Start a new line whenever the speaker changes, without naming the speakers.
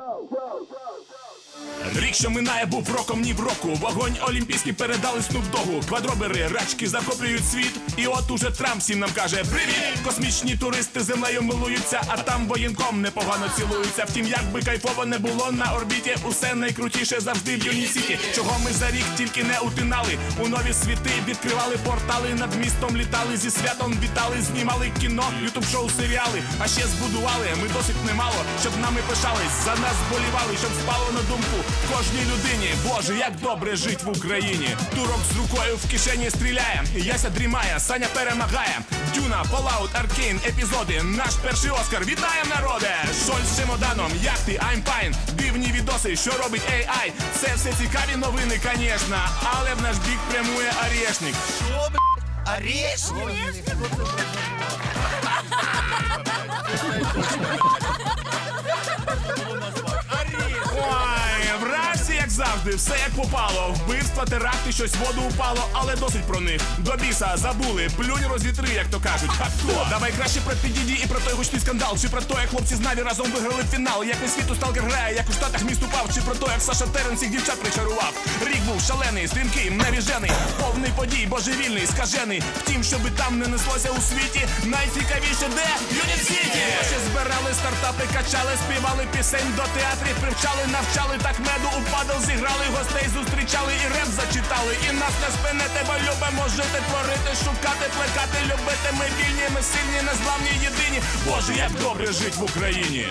go, go, go, go. Рік, що минає, був роком ні в року. Вогонь олімпійський передали Снупдогу. Квадробери, рачки захоплюють світ. І от уже Трамп всім нам каже: Привіт! Космічні туристи землею милуються, а там воєнком непогано цілуються. Втім, як би кайфово не було на орбіті, усе найкрутіше завжди в Юнісіті. Чого ми за рік тільки не утинали. У нові світи відкривали портали, над містом літали, зі святом вітали, знімали кіно, ютуб шоу, серіали. А ще збудували ми досить немало, щоб нами пишались, за нас болівали, щоб спало на думку кожній людині. Боже, як добре жить в Україні. Турок з рукою в кишені стріляє. Яся дрімає, Саня перемагає. Дюна, Fallout, Аркейн, епізоди. Наш перший Оскар. Вітаєм, народе! Шоль з чемоданом, яхти, I'm fine. Дивні відоси, що робить AI. Це все цікаві новини, конечно. Але в наш бік прямує орешник. Ой, завжди, все як попало. Вбивства, теракти, щось воду упало, але досить про них. До біса забули, плюнь розвітри, як то кажуть. Хатко, давай краще про підіді і про той гучний скандал. Чи про те, як хлопці з Наві разом виграли фінал. Як весь світу сталкер грає, як у штатах міст упав. Чи про те, як Саша Терен всіх дівчат причарував. Рік був шалений, стрімкий, навіжений, повний подій, божевільний, скажений. Втім, щоби там не неслося у світі. Найцікавіше де збирали стартапи, качали, співали пісень до театрів, привчали, навчали, так меду упадал, зіграли, гостей зустрічали і реп зачитали. І нас не спинете, бо любимо жити, творити, шукати, плекати, любити. Ми вільні, ми сильні, незламні, єдині. Боже, як добре жить в Україні.